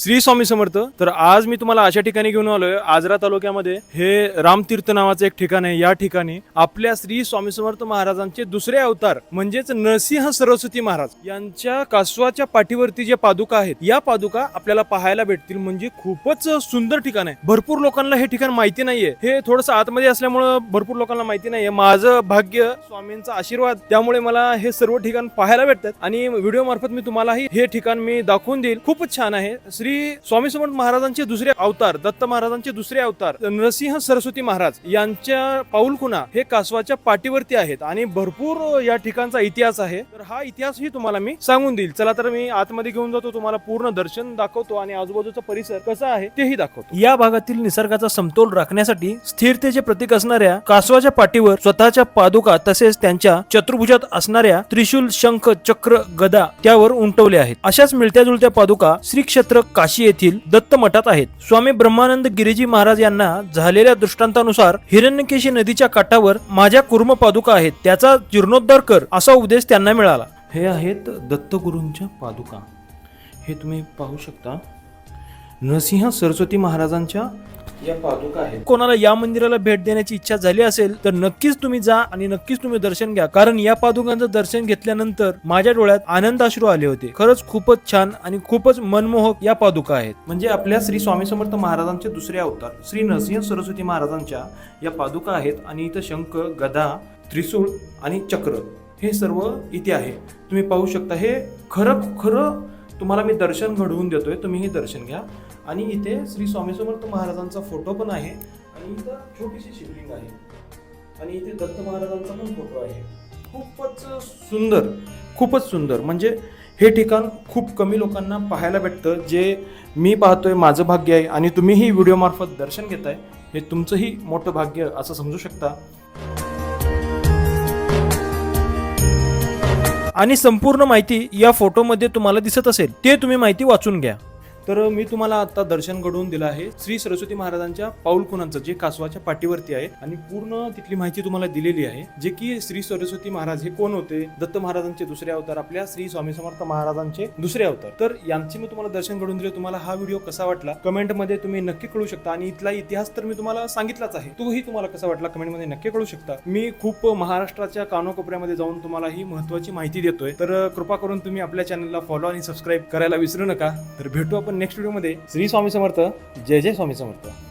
श्री स्वामी समर्थ तर आज मी तुम्हाला अशा ठिकाणी घेऊन आलोय आजरा तालुक्यामध्ये. हे रामतीर्थ नावाचं एक ठिकाण आहे. या ठिकाणी आपल्या श्री स्वामी समर्थ महाराजांचे दुसरे अवतार म्हणजेच नरसिंह सरस्वती महाराज यांच्या कासवाच्या पाठीवरती जे पादुका आहेत या पादुका आपल्याला पाहायला भेटतील. म्हणजे खूपच सुंदर ठिकाण आहे. भरपूर लोकांना हे ठिकाण माहिती नाहीये. हे थोडंसं आतमध्ये असल्यामुळं भरपूर लोकांना माहिती नाहीये. माझं भाग्य स्वामींचा आशीर्वाद त्यामुळे मला हे सर्व ठिकाण पाहायला भेटतात. आणि व्हिडिओ मार्फत मी तुम्हालाही हे ठिकाण मी दाखवून देईल. खूपच छान आहे. श्री स्वामी समर्थ महाराजांचे दुसरे अवतार दत्त महाराजांचे दुसरे अवतार नरसिंह सरस्वती महाराज यांच्या पाऊलखुणा हे कासवाच्या पाठीवरती आहेत आणि भरपूर या ठिकाणचा इतिहास आहे. तर हा इतिहासही तुम्हाला मी सांगून देईल. चला तर मी आतमध्ये घेऊन जातो तुम्हाला पूर्ण दर्शन दाखवतो आणि आजूबाजूचा परिसर कसा आहे तेही दाखवतो. या भागातील निसर्गाचा समतोल राखण्यासाठी स्थिरतेचे प्रतीक असणाऱ्या कासवाच्या पाठीवर स्वतःच्या पादुका तसेच त्यांच्या चतुर्भुजात असणाऱ्या त्रिशूल शंख चक्र गदा त्यावर उमटवले आहेत. अशाच मिळत्या जुळत्या पादुका श्री क्षेत्र काशी येथील दत्त मठात आहेत. स्वामी ब्रह्मानंद गिरीजी महाराज यांना झालेल्या दृष्टांतानुसार हिरण्यकेशी नदीच्या काठावर माझ्या कुर्म पादुका आहेत. त्याचा जीर्णोद्धार कर असा उपदेश त्यांना मिळाला. हे आहेत दत्तगुरूंच्या पादुका. हे तुम्ही पाहू शकता. नरसिंह सरस्वती महाराजांच्या या पादुका आहेत. कोणाला या मंदिराला भेट देण्याची इच्छा झाली असेल तर नक्कीच तुम्ही जा आणि नक्कीच तुम्ही दर्शन घ्या. कारण या पादुकांचं दर्शन घेतल्यानंतर माझ्या डोळ्यात आनंद अश्रू आले होते. खरंच खूपच छान आणि खूपच मनमोहक या पादुका आहेत. म्हणजे आपल्या श्री स्वामी समर्थ महाराजांचे दुसरे अवतार श्री नरसिंह सरस्वती महाराजांच्या या पादुका आहेत आणि इथं शंख गदा त्रिशूळ आणि चक्र हे सर्व इथे आहे. तुम्ही पाहू शकता हे खरं खरं तुम्हाला मी दर्शन घडवून देतोय तुम्ही हे दर्शन घ्या. आणि इथे श्री स्वामी समर्थ महाराजांचा फोटो पण आहे आणि इथं छोटीशी शिवलिंग आहे. आणि इथे दत्त महाराजांचा पण फोटो आहे. खूपच सुंदर खूपच सुंदर. म्हणजे हे ठिकाण खूप कमी लोकांना पाहायला भेटतं. जे मी पाहतोय माझं भाग्य आहे आणि तुम्हीही व्हिडिओमार्फत दर्शन घेताय हे तुमचंही मोठं भाग्य असं समजू शकता. आणि संपूर्ण माहिती या फोटोमध्ये तुम्हाला दिसत असेल ते तुम्ही माहिती वाचून घ्या. तर मी तुम्हाला आता दर्शन घडवून दिलं आहे. श्री सरस्वती महाराजांच्या पाऊल खुणांचं जे कासवाच्या पाठीवरती आहे आणि पूर्ण तिथली माहिती तुम्हाला दिलेली आहे जे की श्री सरस्वती महाराज हे कोण होते? दत्त महाराजांचे दुसरे अवतार आपल्या श्री स्वामी समर्थ महाराजांचे दुसरे अवतार. तर यांचे मी तुम्हाला दर्शन घडवून दिले तुम्हाला हा व्हिडिओ कसा वाटला? कमेंटमध्ये तुम्ही नक्की कळू शकता आणि इथला इतिहास तर मी तुम्हाला सांगितलाच आहे. तोही तुम्हाला कसा वाटला कमेंटमध्ये नक्की कळू शकता. मी खूप महाराष्ट्राच्या कानोकोपऱ्यामध्ये जाऊन तुम्हाला ही महत्वाची माहिती देतोय. तर कृपा करून तुम्ही आपल्या चॅनलला फॉलो आणि सबस्क्राईब करायला विसरू नका. तर भेटू आपण नेक्स्ट व्हिडिओमध्ये श्री स्वामी समर्थ जय जय स्वामी समर्थ.